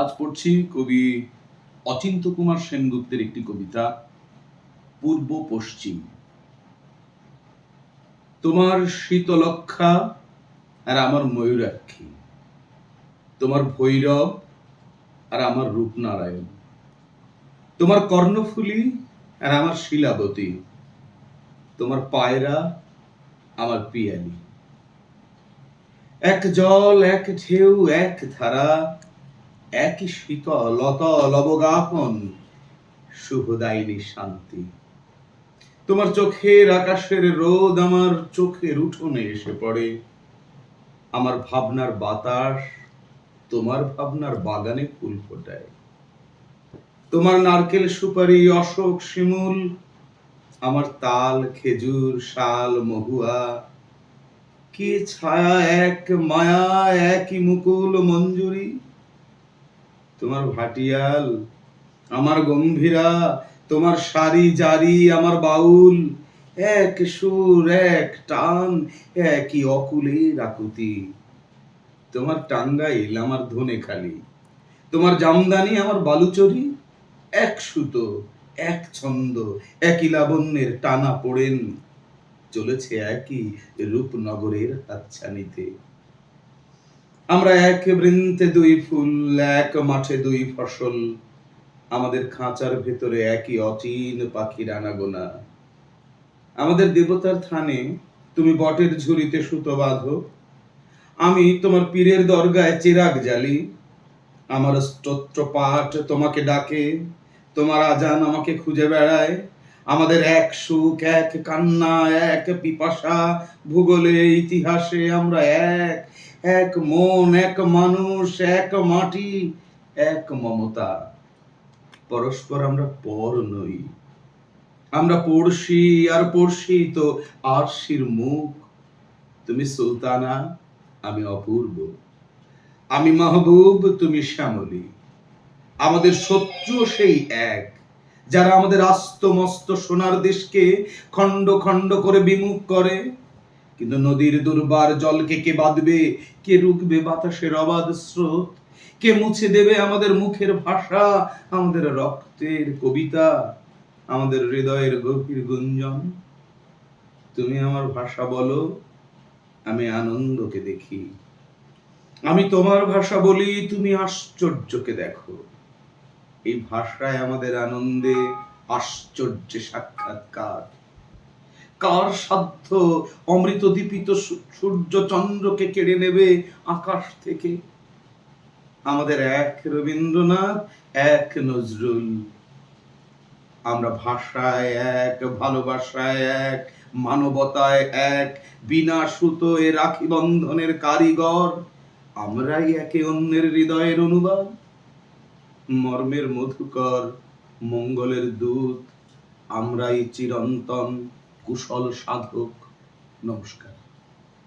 আজ পড়ছি কবি অচিন্ত কুমার সেনগুপ্তের একটি কবিতা, পূর্ব পশ্চিম। তোমার শীতলক্ষা আর আমার ময়ূরাক্ষী, তোমার ভৈরব আর আমার রূপনারায়ণ, তোমার কর্ণফুলী আর আমার শিলাবতী, তোমার পায়রা, আমার পিয়ালি। এক জল, এক ঢেউ, এক ধারা একই শীতল অবগাহন শুভদায়িনী শান্তি তোমার চোখের আকাশের রোদ আমার চোখের উঠোনে এসে পড়ে। আমার ভাবনার বাতাস তোমার ভাবনার বাগানে ফুল ফোটায়। তোমার নারকেল সুপারি, অশোক শিমুল, আমার তাল, খেজুর, শাল, মহুয়া। কি ছায়া, এক মায়া, একই মুকুল, মঞ্জুরি। তোমার ভাটিয়াল, আমার গম্ভীরা, তোমার সারি জারি, আমার বাউল, এক সুর, এক টান, একই অকুলে রাকুতি তোমার টাঙ্গাইল, আমার ধনে খালি তোমার জামদানি, আমার বালুচরি, এক সুতো, এক ছন্দ, একই লাবণ্যের টানা পড়েন, চলেছে একই রূপনগরের হাতছানিতে। আমরা এক বৃন্তে দুই ফুল, এক মাঠে দুই ফসল। আমাদের খাঁচার ভেতরে একই অচিন পাখির আনাগোনা। আমাদের দেবতার থানে তুমি বটের ঝুড়িতে সুতো বাঁধো। আমি তোমার পীরের দরগায় চিরাগ জ্বালি। আমার স্তোত্র পাঠ তোমাকে ডাকে, তোমার আজান আমাকে খুঁজে বেড়ায়। আমাদের এক সুখ, এক কান্না, এক পিপাসা, ভূগোলে, ইতিহাসে আমরা এক। এক মন, এক মানুষ, এক মাটি, এক মমতা। পরস্পর আমরা পর নই। আমরা পড়শি আর পড়শি তো আরশির মুখ। তুমি সুলতানা, আমি অপূর্ব। আমি মাহবুব, তুমি শ্যামলী। আমাদের শত্রু সেই এক, যারা আমাদের আস্ত মস্ত সোনার দেশকে খণ্ড খণ্ড করে বিমুখ করে। কিন্তু নদীর দুর্বার জলকে কে বাঁধবে? কে রুখবে বাতাসের অবাধ স্রোত? কে মুছে দেবে আমাদের মুখের ভাষা? আমাদের রক্তের কবিতা? আমাদের হৃদয়ের গভীর গুঞ্জন? তুমি আমার ভাষা বলো, আমি আনন্দকে দেখি। আমি তোমার ভাষা বলি, তুমি আশ্চর্যকে দেখো। এই ভাষায় আমাদের আনন্দে আশ্চর্যে সাক্ষাৎকার। কার সাধ্য? অমৃত দীপিত সূর্য চন্দ্রকে কেড়ে নেবে আকাশ থেকে। আমাদের এক রবীন্দ্রনাথ, এক নজরুল। আমরা ভাষায় এক, ভালোবাসায় এক, মানবতায় এক বিনা সুতো এ রাখি বন্ধনের কারিগর। আমরাই একে অন্যের হৃদয়ের অনুবাদ। মর্মের মধুকর, মঙ্গলের দূত। আমরাই চিরন্তন। কুশল সাধক। নমস্কার।